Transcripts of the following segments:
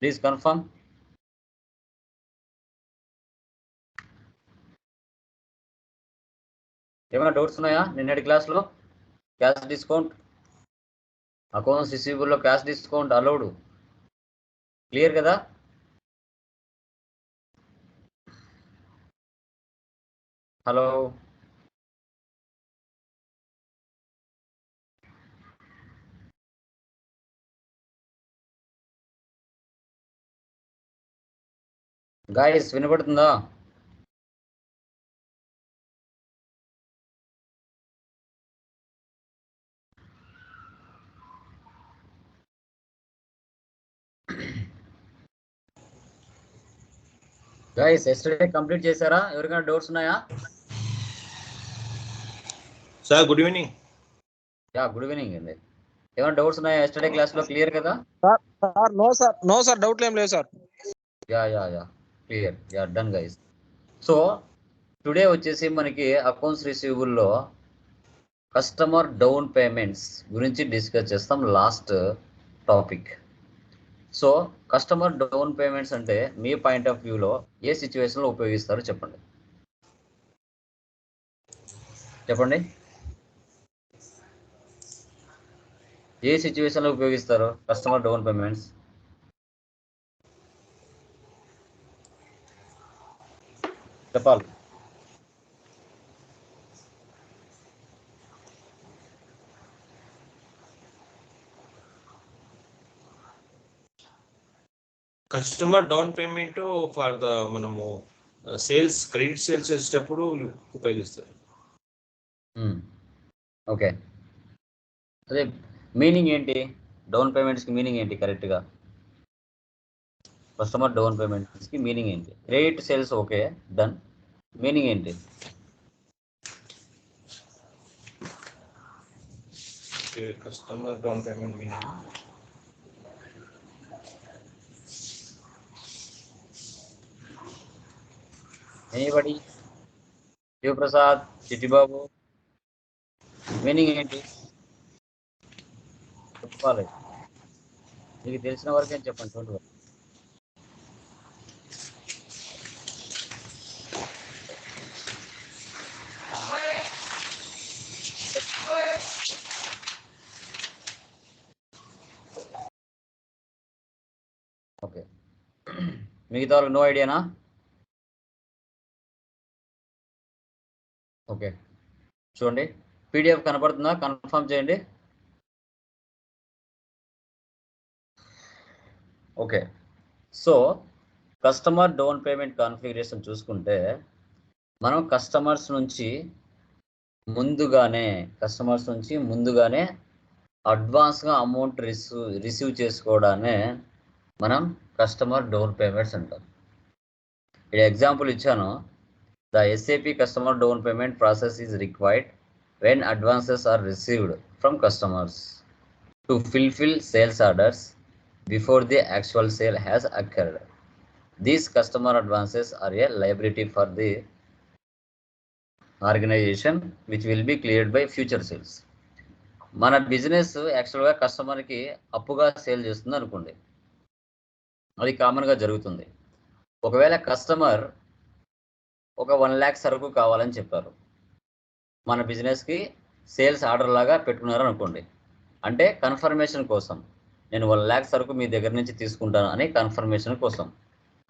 Please confirm. ఏమైనా doubts ఉన్నాయా? నిన్నటి క్లాస్లో క్యాష్ డిస్కౌంట్. అకౌంట్స్ రిసీవబుల్లో క్యాష్ డిస్కౌంట్ అలౌడ్. క్లియర్ కదా? హలో? గాయస్ వినపడుతుందా? గాయస్ ఎస్టర్డే కంప్లీట్ చేశారా? ఎవరికైనా డౌట్స్ ఉన్నాయా? Sir good evening yeah good evening అండి. ఏమైనా డౌట్స్ ఉన్నాయా? ఎస్టర్డే క్లాస్లో క్లియర్ కదా? Sir no sir no sir డౌట్లు ఏం లేవు sir yeah yeah yeah. Clear. Yeah done guys so today వచ్చేసి మనకి అకౌంట్స్ రిసీవబుల్లో కస్టమర్ డౌన్ పేమెంట్స్ గురించి డిస్కస్ చేస్తాం last topic so customer down payments అంటే మీ పాయింట్ ఆఫ్ వ్యూలో ఏ సిచ్యువేషన్లో ఉపయోగిస్తారో చెప్పండి. చెప్పండి. ఏ సిచ్యువేషన్లో ఉపయోగిస్తారు కస్టమర్ డౌన్ పేమెంట్స్ చెప్పాలి. Customer down payment for the మనము సేల్స్ క్రెడిట్ సేల్స్ చేసేటప్పుడు ఉపయోగిస్తారు. ఓకే అదే మీనింగ్ ఏంటి? డౌన్ పేమెంట్స్కి మీనింగ్ ఏంటి కరెక్ట్గా కస్టమర్ డౌన్ పేమెంట్స్కి మీనింగ్ ఏంటి? Credit sales okay done meaning ఏంటి? Customer down payment meaning anybody Shivaprasad Chittibabu meaning ఏంటి? చెప్పాలి. మీకు తెలిసిన వరకే చెప్పండి చూడండి ఓకే మిగతా వాళ్ళకి నో? ఐడియానా ఓకే చూడండి. పీడిఎఫ్ కనపడుతుందా? కన్ఫర్మ్ చేయండి. Okay so customer down payment configuration చూసుకుంటే మనం కస్టమర్స్ నుంచి ముందుగానే కస్టమర్స్ నుంచి ముందుగానే అడ్వాన్స్గా అమౌంట్ రిసీవ్ రిసీవ్ చేసుకోవడాన్ని మనం కస్టమర్ డౌన్ పేమెంట్స్ అంటారు. ఇక్కడ ఎగ్జాంపుల్ ఇచ్చాను. The SAP customer down payment process is required when advances are received from customers to fulfil sales orders before the actual sale has occurred. These customer advances are a liability for the organisation which will be cleared by future sales. మన business యాక్చువల్గా కస్టమర్కి అప్పుగా sale చేస్తుంది అనుకోండి. అది కామన్గా జరుగుతుంది. ఒకవేళ కస్టమర్ ఒక వన్ ల్యాక్ సరుకు కావాలని చెప్పారు. మన బిజినెస్కి సేల్స్ ఆర్డర్ లాగా పెట్టుకున్నారు అనుకోండి అంటే కన్ఫర్మేషన్ కోసం నేను వన్ ల్యాక్ సరుకు మీ దగ్గర నుంచి తీసుకుంటాను అని కన్ఫర్మేషన్ కోసం.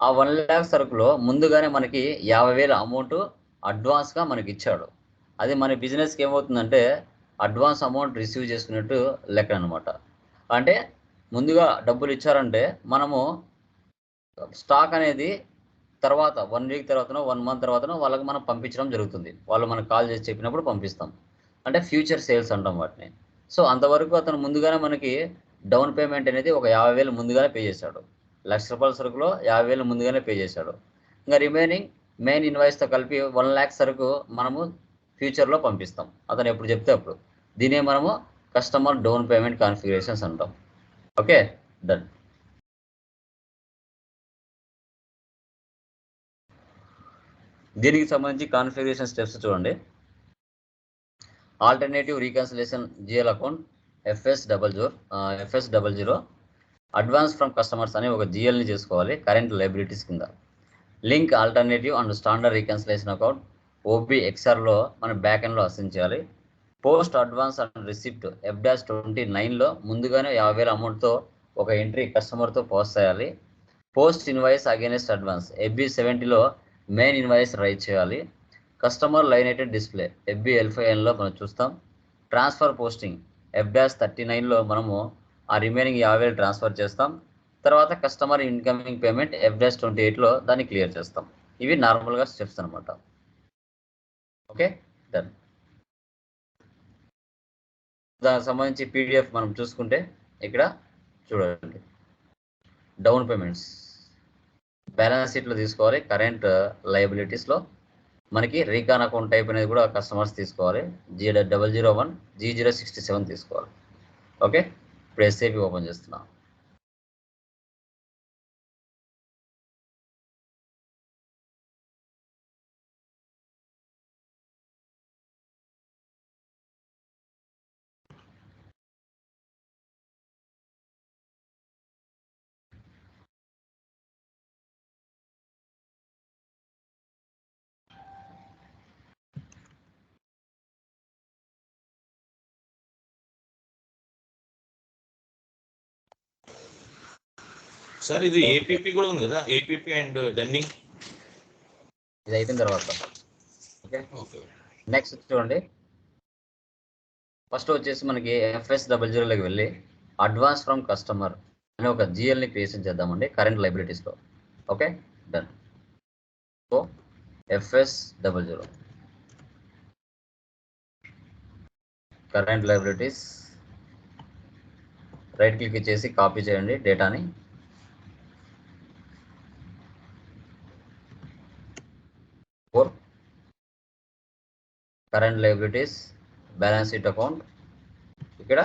ఆ వన్ ల్యాక్ సరుకులో ముందుగానే మనకి యాభై వేల అమౌంట్ అడ్వాన్స్గా మనకి ఇచ్చాడు. అది మన బిజినెస్కి ఏమవుతుందంటే అడ్వాన్స్ అమౌంట్ రిసీవ్ చేసుకున్నట్టు లెక్క అనమాట అంటే ముందుగా డబ్బులు ఇచ్చారంటే మనము స్టాక్ అనేది తర్వాత వన్ వీక్ తర్వాతనో వన్ మంత్ తర్వాతనో వాళ్ళకి మనం పంపించడం జరుగుతుంది. వాళ్ళు మనకు కాల్ చేసి చెప్పినప్పుడు పంపిస్తాం. అంటే ఫ్యూచర్ సేల్స్ అంటాం వాటిని. సో అంతవరకు అతను ముందుగానే మనకి డౌన్ పేమెంట్ అనేది ఒక యాభై వేలు ముందుగానే పే చేశాడు. లక్ష రూపాయల సరుకులో యాభై వేలు ముందుగానే పే చేశాడు. ఇంకా రిమైనింగ్ మెయిన్ ఇన్వాయిస్తో కలిపి వన్ ల్యాక్ సరుకు మనము ఫ్యూచర్లో పంపిస్తాం. అతను ఎప్పుడు చెప్తే అప్పుడు. దీనే మనము కస్టమర్ డౌన్ పేమెంట్ కాన్ఫిగరేషన్స్ అంటాం. ఓకే? డన్. దీనికి సంబంధించి కాన్ఫిగరేషన్ స్టెప్స్ చూడండి. Alternative reconciliation GL account FS double zero FS double zero advance from customers అని ఒక జిఎల్ని చేసుకోవాలి కరెంట్ లైబిలిటీస్ కింద. Link alternative and standard reconciliation account OB ఎక్స్ఆర్లో మన బ్యాక్ ఎండ్లో అసైన్ చేయాలి. Post advance and receipt F dash twenty నైన్లో ముందుగానే యాభై వేల అమౌంట్తో ఒక ఎంట్రీ కస్టమర్తో పోస్ట్ చేయాలి. Post invoice against advance FB సెవెంటీలో main invoice write చేయాలి. కస్టమర్ లైనేటెడ్ డిస్ప్లే ఎఫ్బి ఎల్ఫైఎన్లో మనం చూస్తాం. Transfer posting F dash thirty నైన్లో మనము ఆ రిమైనింగ్ యాభై వేలు ట్రాన్స్ఫర్ చేస్తాం. తర్వాత customer incoming payment F dash twenty ఎయిట్లో దాన్ని క్లియర్ చేస్తాం. ఇవి నార్మల్గా స్టెప్స్ అనమాట ఓకే డన్ దానికి సంబంధించి పీడిఎఫ్ మనం చూసుకుంటే ఇక్కడ చూడండి. డౌన్ పేమెంట్స్ బ్యాలెన్స్ షీట్లో తీసుకోవాలి కరెంట్ లయబిలిటీస్లో మనకి రీకాన్ అకౌంట్ టైప్ అనేది కూడా కస్టమర్స్ తీసుకోవాలి. G double zero one G zero sixty seven తీసుకోవాలి. ఓకే? ఇప్పుడు ఎస్ఏపి ఓపెన్ చేస్తున్నాం. సార్ ఇది ఏపీపీ కూడా ఉంది కదా? ఏపీపీ అండ్ డన్నింగ్ ఇది అయిపోయిన తర్వాత. ఓకే. నెక్స్ట్ చూడండి. ఫస్ట్ వచ్చేసి మనకి ఎఫ్ఎస్ డబల్ జీరోలోకి వెళ్ళి అడ్వాన్స్ ఫ్రమ్ కస్టమర్ అనే ఒక జిఎల్ని క్రియేషన్ చేద్దామండి current లైబిలిటీస్లో okay done so FS double zero current liabilities right click చేసి కాపీ చేయండి డేటాని. For current liabilities balance sheet account ఇక్కడ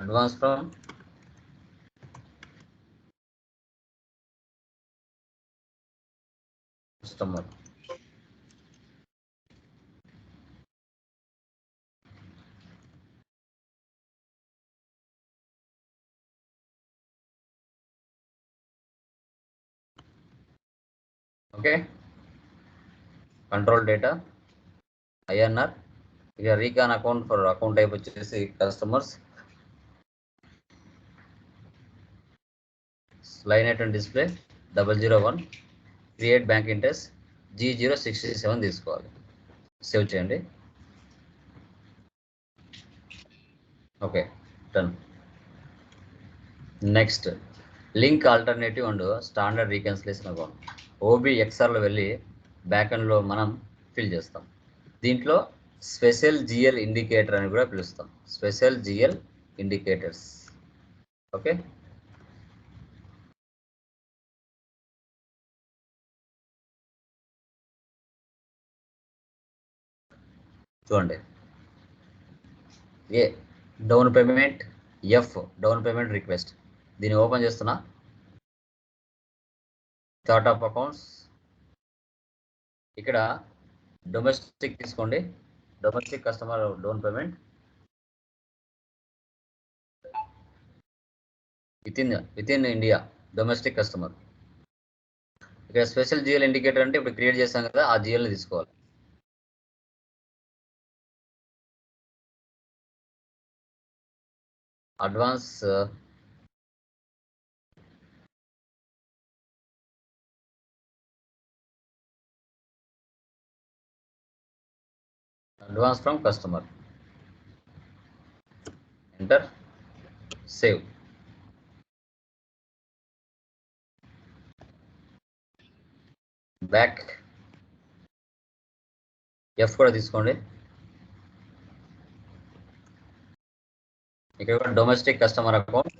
advance from customer okay. Control data INR. ఇక recon account for account type వచ్చేసి customers. Line item display double zero one. Create bank interest G zero sixty seven తీసుకోవాలి. Save చేయండి. Okay done. Next link alternative and standard reconciliation account. OB ఎక్స్ఆర్లో వెళ్ళి back ఎండ్లో మనం fill చేస్తాం. దీంట్లో special GL indicator అని కూడా పిలుస్తాం. స్పెషల్ జిఎల్ ఇండికేటర్స్ ఓకే చూడండి. A down payment F down payment request దీన్ని ఓపెన్ చేస్తున్నా. Chart of accounts. ఇక్కడ డొమెస్టిక్ తీసుకోండి. Domestic customer down payment. With in with in India domestic customer. ఇక్కడ స్పెషల్ జిఎల్ ఇండికేటర్ అంటే ఇప్పుడు క్రియేట్ చేస్తాం కదా ఆ జిఎల్ని తీసుకోవాలి. Advance advance from customer. Enter. Save. Back F కూడా తీసుకోండి. ఇక్కడ కూడా డొమెస్టిక్ కస్టమర్ అకౌంట్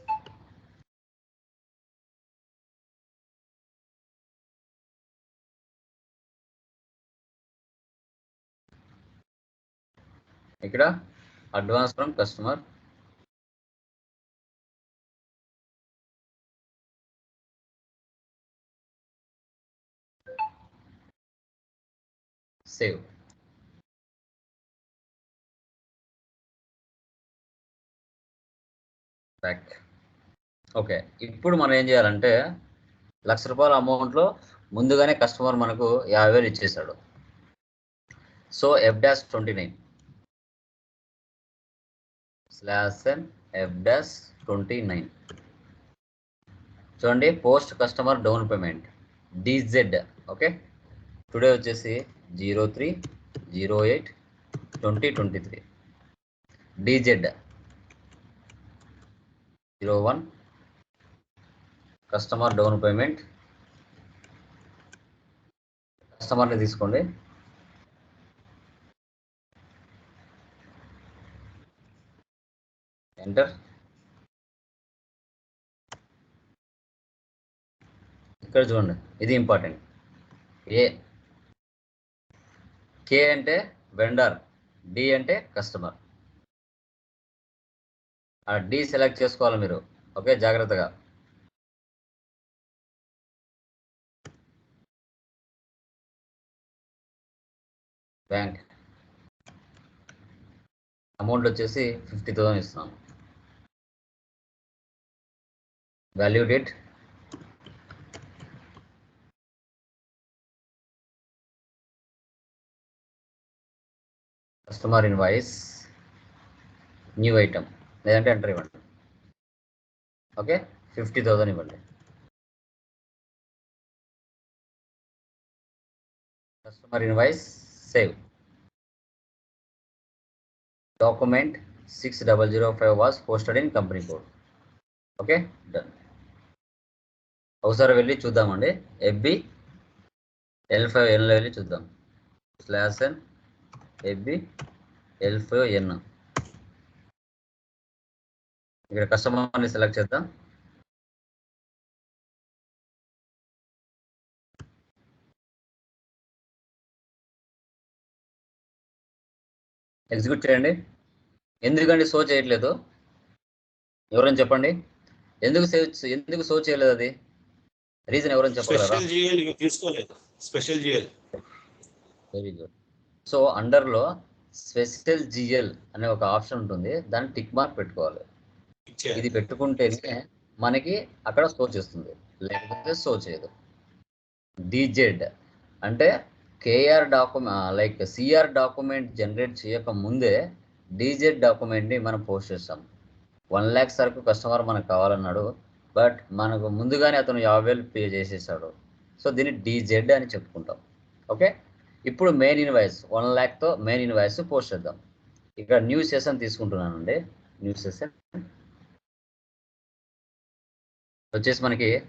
ఇక్కడ advance from customer. Save back okay ఇప్పుడు మనం ఏం చేయాలంటే లక్ష రూపాయల అమౌంట్లో ముందుగానే కస్టమర్ మనకు యాభై వేలు ఇచ్చేసాడు. So F dash twenty nine slash N F dash twenty nine చూడండి post customer down payment DZ okay today వచ్చేసి zero three zero eight twenty twenty three DZ zero one customer down payment కస్టమర్ని తీసుకోండి. Enter ఇక్కడ చూడండి ఇది important ఏ K అంటే vendor D అంటే customer ఆ డి సెలెక్ట్ చేసుకోవాలి మీరు ఓకే జాగ్రత్తగా. బ్యాంక్ అమౌంట్ వచ్చేసి ఫిఫ్టీ థౌసండ్ ఇస్తున్నాం value date customer invoice new item లేదంటే ఎంటర్ ఇవ్వండి ఓకే ఫిఫ్టీ థౌసండ్ ఇవ్వండి customer invoice save document six double zero five was posted in company code okay done ఒకసారి వెళ్ళి చూద్దామండి. ఎఫ్బి ఎల్ ఫైవ్ ఎన్లో వెళ్ళి చూద్దాం. Slash N FB L five N ఇక్కడ కస్టమర్ని సెలెక్ట్ చేద్దాం. ఎగ్జిక్యూట్ చేయండి. ఎందుకండి సో చేయట్లేదు? ఎవరైనా చెప్పండి. ఎందుకు సేవ్ ఎందుకు సో చేయలేదు అది? రీజన్ ఎవరైనా చెప్పగలరా? స్పెషల్ జిఎల్ తీసుకోలేదు. Special GL very good so అండర్లో special GL అనే ఒక ఆప్షన్ ఉంటుంది. దాన్ని టిక్ మార్క్ పెట్టుకోవాలి. ఇది పెట్టుకుంటేనే మనకి అక్కడ సో చేస్తుంది. లేకపోతే సో చేయదు. డిజెడ్ అంటే KR document like CR document generate చేయక ముందే డిజెడ్ డాక్యుమెంట్ని మనం పోస్ట్ చేస్తాం. వన్ ల్యాక్ సరుకు కస్టమర్ మనకు కావాలన్నాడు. బట్ మనకు ముందుగానే అతను యాభై వేలు పే చేసేసాడు. సో దీన్ని డీజెడ్ అని చెప్పుకుంటాం. ఓకే? ఇప్పుడు మెయిన్ ఇన్వాయిస్. వన్ ల్యాక్తో మెయిన్ ఇన్వాయిస్ పోస్ట్ చేద్దాం. ఇక్కడ న్యూ సెషన్ తీసుకుంటున్నానండి. New session. వచ్చేసి మనకి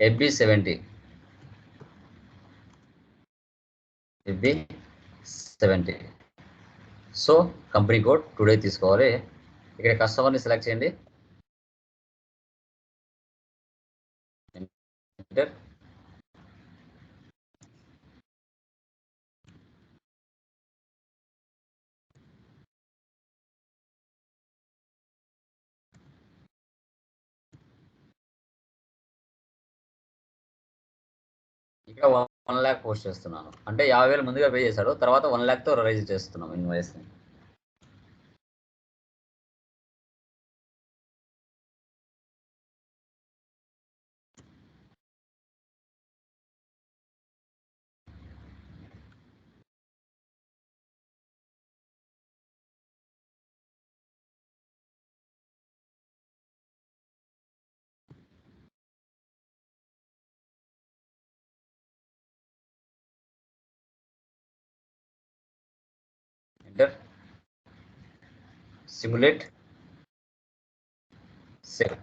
FB seventy. FB seventy. So company code today తీసుకోవాలి. ఇక్కడ కస్టమర్ని సెలెక్ట్ చేయండి. ఎంటర్ ఇక్కడ వన్ ల్యాక్ పోస్ట్ చేస్తున్నాను. అంటే యాభై వేలు ముందుగా పే చేశాడు. తర్వాత వన్ ల్యాక్తో రైజ్ చేస్తున్నాం ఇన్వాయిస్ని enter. సిమ్యులేట్ సేవ్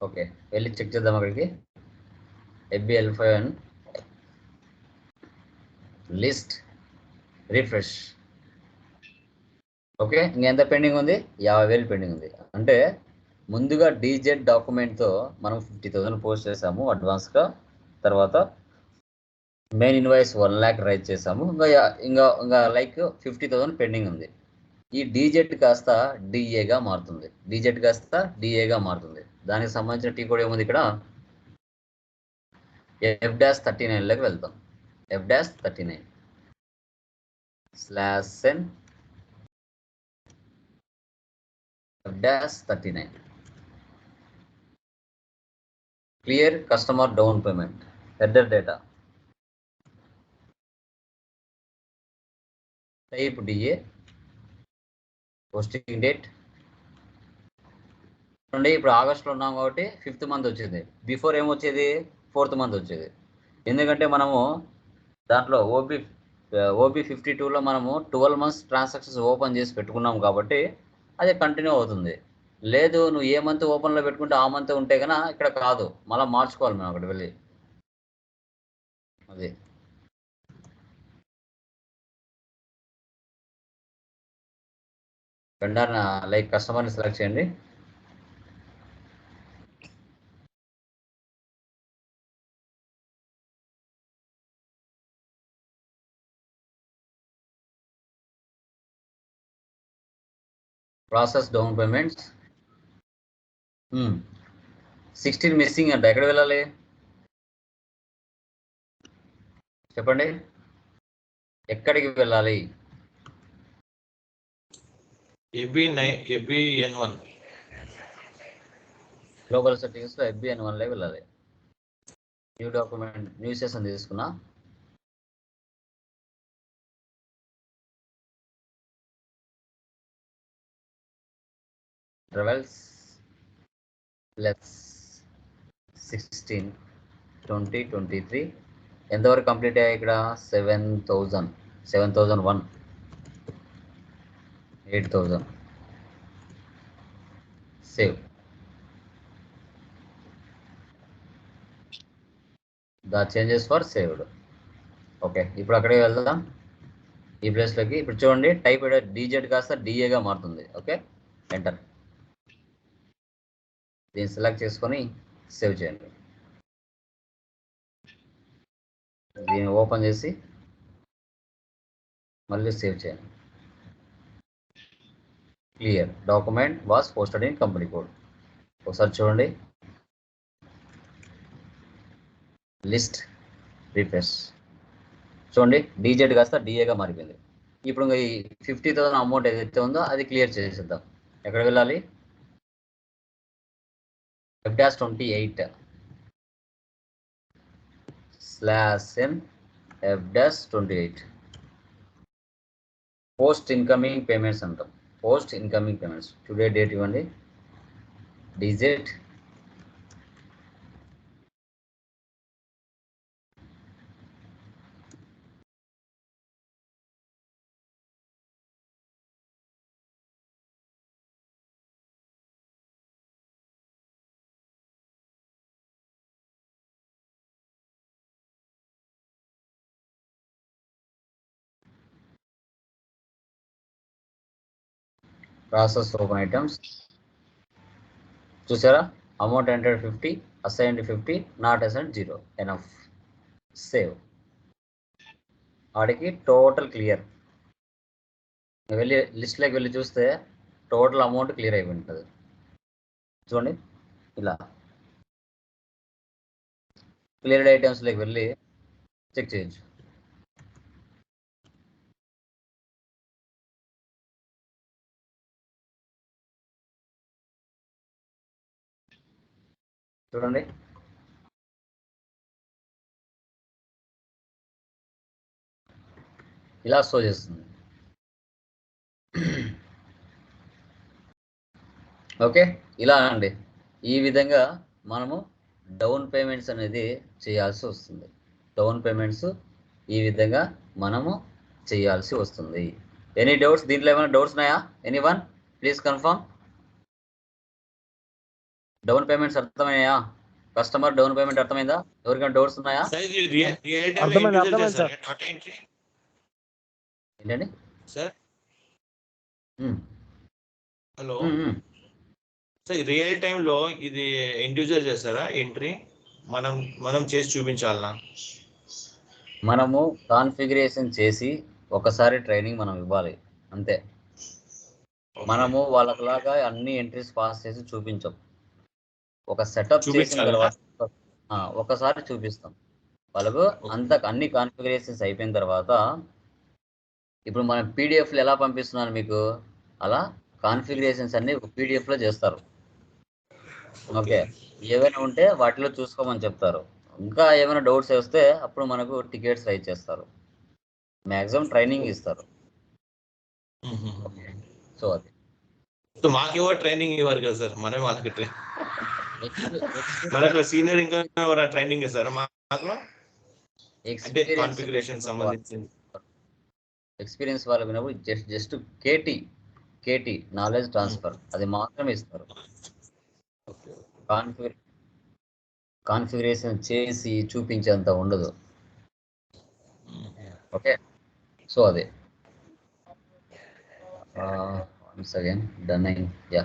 ఓకే వెళ్ళి చెక్ చేద్దాం అక్కడికి. FBL five and list refresh okay ఇంకెంత పెండింగ్ ఉంది? యాభై వేలు పెండింగ్ ఉంది. అంటే ముందుగా డీజెడ్ డాక్యుమెంట్తో మనం ఫిఫ్టీ థౌసండ్ పోస్ట్ చేసాము అడ్వాన్స్గా తర్వాత main invoice one lakh raise చేసాము ఇంకా ఇంకా ఇంకా లైక్ ఫిఫ్టీ థౌసండ్ పెండింగ్ ఉంది. ఈ డీజెట్ కాస్త డిఏగా మారుతుంది. డీజెట్ కాస్త డిఏగా మారుతుంది. దానికి సంబంధించిన టీ కోడ్ ఏముంది ఇక్కడ? ఎఫ్ డాష్ థర్టీ నైన్లోకి వెళ్తాం. F dash thirty nine slash N dash thirty nine clear customer down payment header data type DA posting date చూడండి ఇప్పుడు ఆగస్ట్లో ఉన్నాం కాబట్టి ఫిఫ్త్ మంత్ వచ్చేది. బిఫోర్ ఏమొచ్చేది ఫోర్త్ మంత్ వచ్చేది. ఎందుకంటే మనము దాంట్లో ఓబీ ఓబీ ఫిఫ్టీ టూలో మనము ట్వెల్వ్ మంత్స్ ట్రాన్సాక్షన్స్ ఓపెన్ చేసి పెట్టుకున్నాం కాబట్టి అది కంటిన్యూ అవుతుంది. లేదు నువ్వు ఏ మంత్ ఓపెన్లో పెట్టుకుంటే ఆ మంత్ ఉంటే కనుక ఇక్కడ కాదు. మళ్ళీ మార్చుకోవాలి మేము అక్కడ వెళ్ళి. అది. వెండర్ లైక్ కస్టమర్ని సెలెక్ట్ చేయండి. Process down payments. Sixteen missing అంట ఎక్కడ వెళ్ళాలి? చెప్పండి. ఎక్కడికి వెళ్ళాలి? ఎబి నై ఎబి ఎన్ వన్. గ్లోబల్ సెట్టింగ్స్లో ఎఫ్బిఎన్ వన్లే వెళ్ళాలి న్యూ డాక్యుమెంట్ న్యూ సెషన్ తీసుకున్నా. Travels plus sixteen twenty twenty three. ఎంతవరకు కంప్లీట్ అయ్యాయి ఇక్కడ? Seven thousand seven thousand one. Eight thousand save the changes for saved okay ఇప్పుడు అక్కడికి వెళ్దాం. ఈ ప్లేస్లోకి ఇప్పుడు చూడండి టైప్ డీజెడ్ కాస్త డిఏగా మారుతుంది. ఓకే ఎంటర్ దీన్ని సెలెక్ట్ చేసుకొని సేవ్ చేయండి. దీన్ని ఓపెన్ చేసి మళ్ళీ సేవ్ చేయండి. Clear. Document was posted in company code. ఒకసారి చూడండి. List refresh. చూడండి డీజెడ్ కాస్త డిఏగా మారిపోయింది. ఇప్పుడు ఇంకా ఈ ఫిఫ్టీ థౌసండ్ అమౌంట్ ఏదైతే ఉందో అది క్లియర్ చేసేద్దాం. ఎక్కడ వెళ్ళాలి? F dash twenty eight slash N F dash twenty eight post incoming payments అంటాం post incoming payments. Today date you only digit process open items. చూసారా? Amount hundred fifty assigned fifty not assigned zero. Enough. Save. వాడికి total clear. వెళ్ళి లిస్ట్లోకి వెళ్ళి చూస్తే total amount clear అయిపోయి ఉంటుంది. చూడండి. ఇలా. క్లియర్డ్ ఐటమ్స్లోకి వెళ్ళి చెక్ చేయొచ్చు చూడండి. ఇలా సో చేస్తుంది. ఓకే ఇలా అండి. ఈ విధంగా మనము డౌన్ పేమెంట్స్ అనేది చేయాల్సి వస్తుంది. డౌన్ పేమెంట్స్ ఈ విధంగా మనము చేయాల్సి వస్తుంది. ఎనీ డౌట్స్ దీంట్లో ఏమైనా డౌట్స్ ఉన్నాయా? Any one please confirm down payments అర్థమయ్యాయా? Customer down payment అర్థమైందా? ఎవరికైనా డౌట్స్ ఉన్నాయా? ఏంటండి? సార్? హలో. సార్ రియల్ టైంలో ఇది ఇండివిజువల్ చేస్తారా? ఎంట్రీ? మనం మనం చేసి చూపించాలనా? మనము కాన్ఫిగరేషన్ చేసి ఒకసారి ట్రైనింగ్ మనం ఇవ్వాలి. అంతే. మనము వాళ్ళకులాగా అన్ని ఎంట్రీస్ పాస్ చేసి చూపించం. ఒక సెటప్ చేసిన? తర్వాత ఒకసారి చూపిస్తాం. వాళ్ళకు అంత అన్ని కాన్ఫిగరేషన్స్ అయిపోయిన తర్వాత ఇప్పుడు మనం పీడిఎఫ్లు ఎలా పంపిస్తున్నాను మీకు? అలా కాన్ఫిగరేషన్స్ అన్ని పీడిఎఫ్లో చేస్తారు. ఓకే. ఏవైనా ఉంటే వాటిలో చూసుకోమని చెప్తారు. ఇంకా ఏమైనా డౌట్స్ వస్తే అప్పుడు మనకు టికెట్స్ రైట్ చేస్తారు. మ్యాక్సిమం ట్రైనింగ్ ఇస్తారు. సో అది. మాకేవో ట్రైనింగ్ ఇవ్వరు కదా సార్? మనమే వాళ్ళకి ట్రైన్ మనకు సీనియర్ ఇంకా ట్రైనింగ్ ఇస్తారా? మాకు అంటే కాన్ఫిగరేషన్ సంబంధించింది. ఎక్స్పీరియన్స్ వాళ్ళకి ఉన్నప్పుడు just just KT KT knowledge transfer అది మాత్రమే ఇస్తారు. కాన్ఫిగర్ కాన్ఫిగరేషన్ చేసి చూపించేంత ఉండదు. ఓకే? సో అదే. Once again done yeah